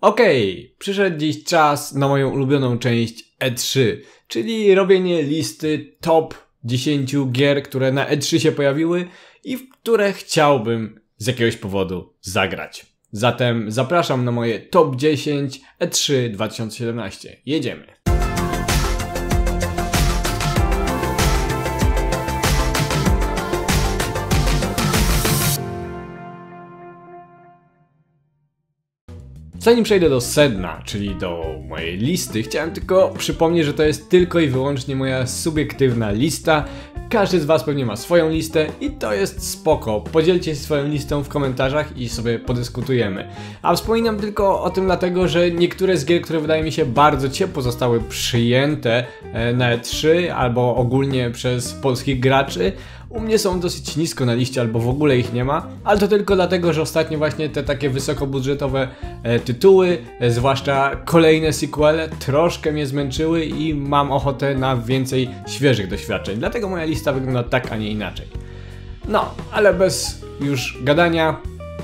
Okej, przyszedł dziś czas na moją ulubioną część E3, czyli robienie listy top 10 gier, które na E3 się pojawiły i w które chciałbym z jakiegoś powodu zagrać. Zatem zapraszam na moje top 10 E3 2017. Jedziemy. Zanim przejdę do sedna, czyli do mojej listy, chciałem tylko przypomnieć, że to jest tylko i wyłącznie moja subiektywna lista. Każdy z Was pewnie ma swoją listę i to jest spoko. Podzielcie się swoją listą w komentarzach i sobie podyskutujemy. A wspominam tylko o tym dlatego, że niektóre z gier, które wydaje mi się bardzo ciepło zostały przyjęte e, na E3 albo ogólnie przez polskich graczy, u mnie są dosyć nisko na liście albo w ogóle ich nie ma, ale to tylko dlatego, że ostatnio właśnie te takie wysokobudżetowe e, tytuły, e, zwłaszcza kolejne sequele, troszkę mnie zmęczyły i mam ochotę na więcej świeżych doświadczeń. Dlatego moja lista wygląda tak, a nie inaczej. No, ale bez już gadania,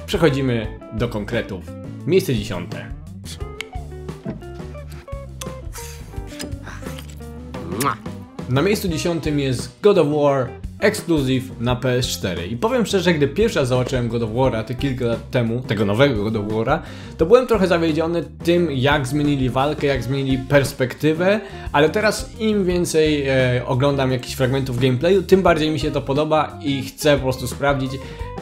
przechodzimy do konkretów. Miejsce dziesiąte. Na miejscu dziesiątym jest God of War Exclusive na PS4. I powiem szczerze, gdy pierwszy raz zobaczyłem God of War'a te kilka lat temu, tego nowego God of War'a, to byłem trochę zawiedziony tym, jak zmienili walkę, jak zmienili perspektywę, ale teraz im więcej e, oglądam jakichś fragmentów gameplayu, tym bardziej mi się to podoba i chcę po prostu sprawdzić,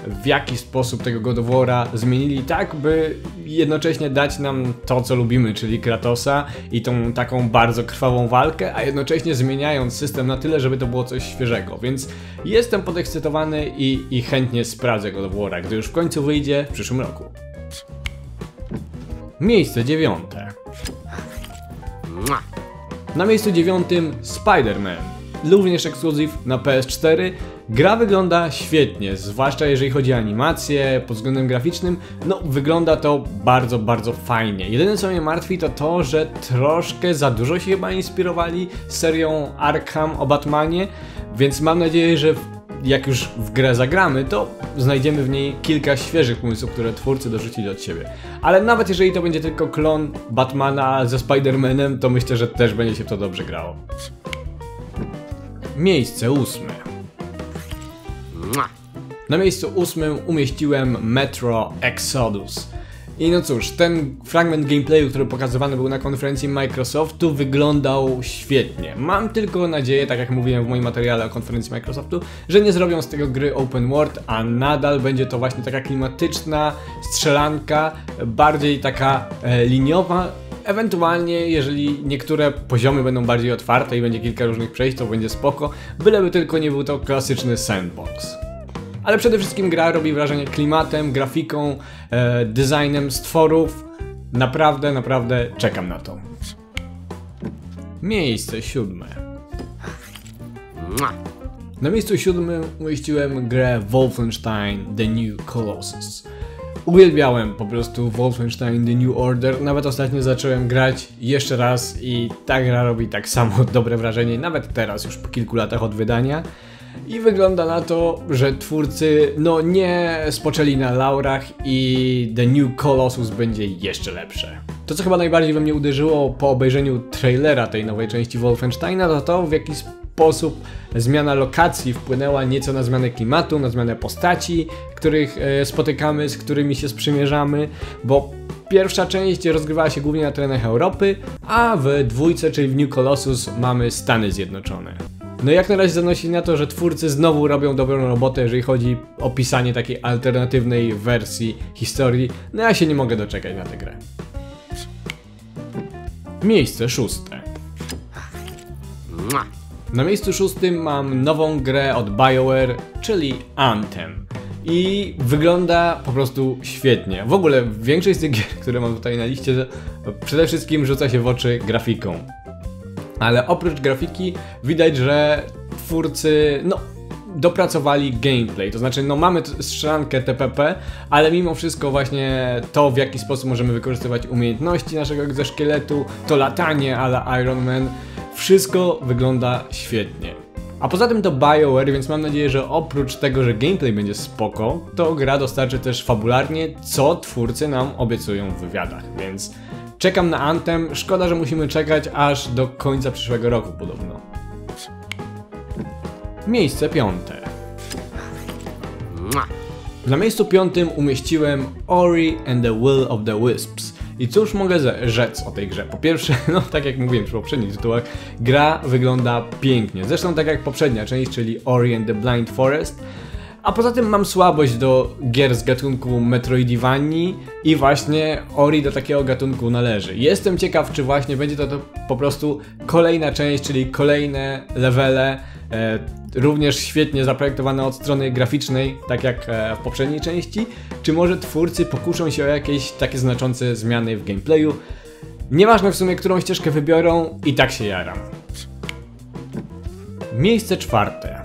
w jaki sposób tego God of War'a zmienili tak, by jednocześnie dać nam to, co lubimy, czyli Kratosa i tą taką bardzo krwawą walkę, a jednocześnie zmieniając system na tyle, żeby to było coś świeżego. Więc jestem podekscytowany i, i chętnie sprawdzę God of War'a, gdy już w końcu wyjdzie w przyszłym roku. Miejsce dziewiąte. Na miejscu dziewiątym Spider-Man. Również ekskluzyw na PS4. Gra wygląda świetnie, zwłaszcza jeżeli chodzi o animację, pod względem graficznym, no wygląda to bardzo, bardzo fajnie. Jedyne co mnie martwi to to, że troszkę za dużo się chyba inspirowali serią Arkham o Batmanie, więc mam nadzieję, że jak już w grę zagramy, to znajdziemy w niej kilka świeżych pomysłów, które twórcy dorzucili od siebie. Ale nawet jeżeli to będzie tylko klon Batmana ze Spider-Manem, to myślę, że też będzie się to dobrze grało. Miejsce ósme. Na miejscu ósmym umieściłem Metro Exodus. I no cóż, ten fragment gameplayu, który pokazywany był na konferencji Microsoftu, wyglądał świetnie. Mam tylko nadzieję, tak jak mówiłem w moim materiale o konferencji Microsoftu, że nie zrobią z tego gry open world, a nadal będzie to właśnie taka klimatyczna strzelanka, bardziej taka e, liniowa, Ewentualnie, jeżeli niektóre poziomy będą bardziej otwarte i będzie kilka różnych przejść, to będzie spoko, byleby tylko nie był to klasyczny sandbox. Ale przede wszystkim gra robi wrażenie klimatem, grafiką, e, designem stworów. Naprawdę, naprawdę czekam na to. Miejsce siódme. Na miejscu siódmym umieściłem grę Wolfenstein The New Colossus. Uwielbiałem po prostu Wolfenstein The New Order. Nawet ostatnio zacząłem grać jeszcze raz i ta gra robi tak samo dobre wrażenie, nawet teraz, już po kilku latach od wydania. I wygląda na to, że twórcy no nie spoczęli na laurach i The New Colossus będzie jeszcze lepsze. To co chyba najbardziej we mnie uderzyło po obejrzeniu trailera tej nowej części Wolfensteina to to w jaki sposób zmiana lokacji wpłynęła nieco na zmianę klimatu, na zmianę postaci, których e, spotykamy, z którymi się sprzymierzamy, bo Pierwsza część rozgrywała się głównie na terenach Europy, a w dwójce, czyli w New Colossus, mamy Stany Zjednoczone. No jak na razie zanosi na to, że twórcy znowu robią dobrą robotę, jeżeli chodzi o pisanie takiej alternatywnej wersji historii. No ja się nie mogę doczekać na tę grę. Miejsce szóste. Na miejscu szóstym mam nową grę od BioWare, czyli Anthem. I wygląda po prostu świetnie. W ogóle większość z tych gier, które mam tutaj na liście, przede wszystkim rzuca się w oczy grafiką. Ale oprócz grafiki widać, że twórcy, no, dopracowali gameplay, to znaczy no mamy strzelankę TPP, ale mimo wszystko właśnie to w jaki sposób możemy wykorzystywać umiejętności naszego egzoszkieletu, to latanie ale Iron Man, wszystko wygląda świetnie. A poza tym to BioWare, więc mam nadzieję, że oprócz tego, że gameplay będzie spoko, to gra dostarczy też fabularnie, co twórcy nam obiecują w wywiadach, więc czekam na Anthem, szkoda, że musimy czekać aż do końca przyszłego roku podobno. Miejsce piąte. Na miejscu piątym umieściłem Ori and the Will of the Wisps. I cóż mogę rzec o tej grze? Po pierwsze, no tak jak mówiłem przy poprzednich tytułach, gra wygląda pięknie. Zresztą tak jak poprzednia część, czyli Ori and the Blind Forest. A poza tym mam słabość do gier z gatunku Metroidvanii i właśnie Ori do takiego gatunku należy. Jestem ciekaw, czy właśnie będzie to, to po prostu kolejna część, czyli kolejne levele, e, również świetnie zaprojektowane od strony graficznej, tak jak e, w poprzedniej części, czy może twórcy pokuszą się o jakieś takie znaczące zmiany w gameplayu. Nieważne w sumie, którą ścieżkę wybiorą, i tak się jaram. Miejsce czwarte.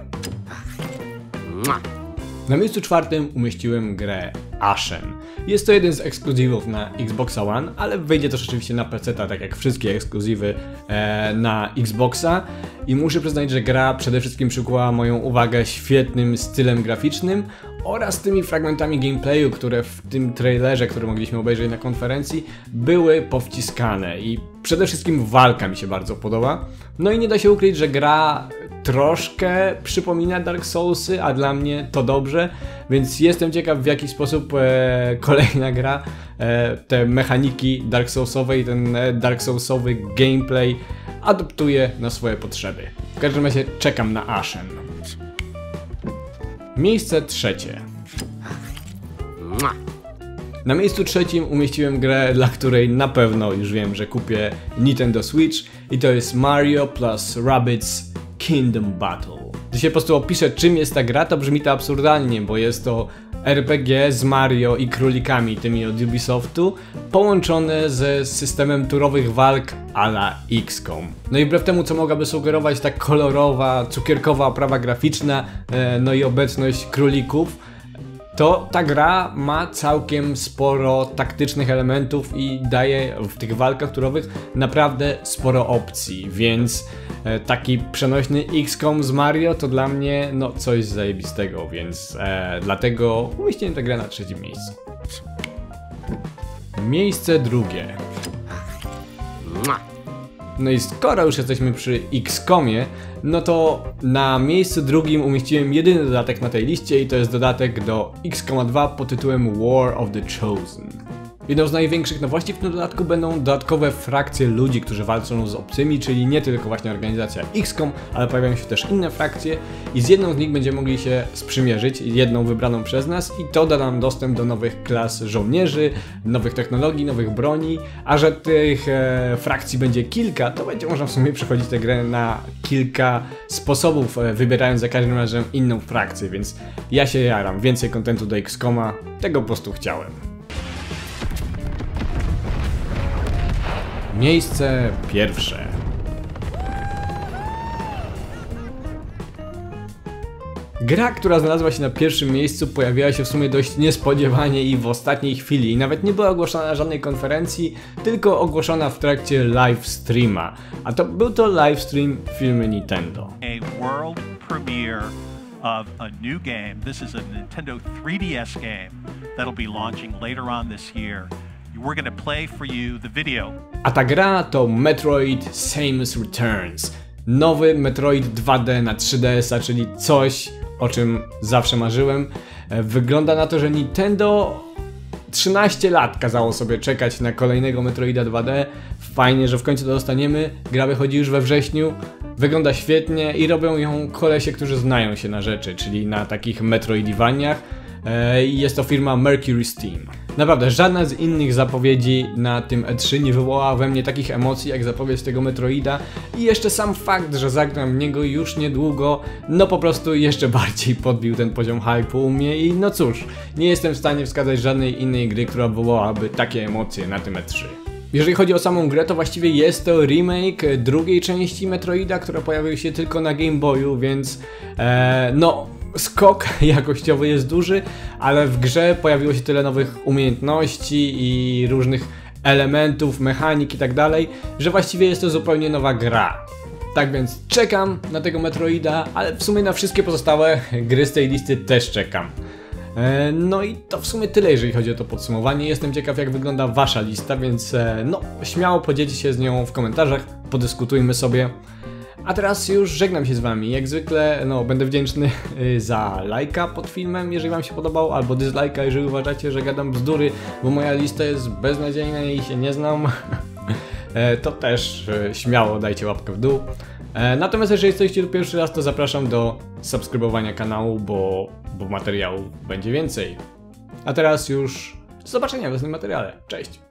Na miejscu czwartym umieściłem grę Ashen. Jest to jeden z ekskluzywów na Xboxa One, ale wyjdzie też oczywiście na PC, tak jak wszystkie ekskluzywy e, na Xboxa. I muszę przyznać, że gra przede wszystkim przykuła moją uwagę świetnym stylem graficznym oraz tymi fragmentami gameplayu, które w tym trailerze, który mogliśmy obejrzeć na konferencji, były powciskane i przede wszystkim walka mi się bardzo podoba. No i nie da się ukryć, że gra troszkę przypomina Dark Soulsy, a dla mnie to dobrze, więc jestem ciekaw w jaki sposób e, kolejna gra e, te mechaniki Dark Soulsowe i ten e, Dark Soulsowy gameplay adoptuje na swoje potrzeby. W każdym razie czekam na Ashen. Miejsce trzecie. Na miejscu trzecim umieściłem grę, dla której na pewno już wiem, że kupię Nintendo Switch i to jest Mario plus Rabbids Kingdom Battle. Gdy się po prostu opiszę czym jest ta gra, to brzmi to absurdalnie, bo jest to RPG z Mario i królikami, tymi od Ubisoftu, połączone ze systemem turowych walk a la XCOM. No i wbrew temu, co mogłaby sugerować ta kolorowa, cukierkowa oprawa graficzna, e, no i obecność królików, to ta gra ma całkiem sporo taktycznych elementów i daje w tych walkach turowych naprawdę sporo opcji, więc e, taki przenośny XCOM z Mario to dla mnie no coś zajebistego, więc e, dlatego umieściłem tę grę na trzecim miejscu. Miejsce drugie. No i skoro już jesteśmy przy XCOMie, no to na miejscu drugim umieściłem jedyny dodatek na tej liście i to jest dodatek do XCOM 2 pod tytułem War of the Chosen. Jedną z największych nowości w tym dodatku będą dodatkowe frakcje ludzi, którzy walczą z obcymi, czyli nie tylko właśnie organizacja XCOM, ale pojawiają się też inne frakcje i z jedną z nich będziemy mogli się sprzymierzyć, jedną wybraną przez nas i to da nam dostęp do nowych klas żołnierzy, nowych technologii, nowych broni, a że tych e, frakcji będzie kilka, to będzie można w sumie przechodzić tę grę na kilka sposobów, e, wybierając za każdym razem inną frakcję, więc ja się jaram, więcej kontentu do XCOMa, tego po prostu chciałem. Miejsce pierwsze. Gra, która znalazła się na pierwszym miejscu, pojawiła się w sumie dość niespodziewanie i w ostatniej chwili. I nawet nie była ogłoszona na żadnej konferencji, tylko ogłoszona w trakcie live streama. A to był to live stream filmy Nintendo. A world premiere of a new game. This is a Nintendo 3DS game that'll be launching later on this year. We're gonna play for you the video. A ta gra to Metroid Samus Returns. Nowy Metroid 2D na 3DS-a, czyli coś, o czym zawsze marzyłem. E, wygląda na to, że Nintendo 13 lat kazało sobie czekać na kolejnego Metroida 2D. Fajnie, że w końcu to dostaniemy. Gra wychodzi już we wrześniu. Wygląda świetnie i robią ją kolesie, którzy znają się na rzeczy, czyli na takich Metroidvaniach. E, jest to firma Mercury Steam. Naprawdę, żadna z innych zapowiedzi na tym E3 nie wywołała we mnie takich emocji jak zapowiedź tego Metroida i jeszcze sam fakt, że zagram w niego już niedługo, no po prostu jeszcze bardziej podbił ten poziom hype'u u mnie i no cóż, nie jestem w stanie wskazać żadnej innej gry, która wywołałaby takie emocje na tym E3. Jeżeli chodzi o samą grę, to właściwie jest to remake drugiej części Metroida, która pojawiła się tylko na Game Boyu, więc e, no skok jakościowy jest duży, ale w grze pojawiło się tyle nowych umiejętności i różnych elementów, mechanik i tak dalej, że właściwie jest to zupełnie nowa gra. Tak więc czekam na tego Metroida, ale w sumie na wszystkie pozostałe gry z tej listy też czekam. E, No i to w sumie tyle, jeżeli chodzi o to podsumowanie. Jestem ciekaw, jak wygląda wasza lista, więc e, no, śmiało podzielcie się z nią w komentarzach, podyskutujmy sobie. A teraz już żegnam się z wami. Jak zwykle, no, będę wdzięczny y, za lajka pod filmem, jeżeli wam się podobał, albo dislajka, jeżeli uważacie, że gadam bzdury, bo moja lista jest beznadziejna i się nie znam. E, to też e, śmiało dajcie łapkę w dół. E, Natomiast jeżeli jesteście tu pierwszy raz, to zapraszam do subskrybowania kanału, bo, bo materiałów będzie więcej. A teraz już do zobaczenia w następnym materiale. Cześć!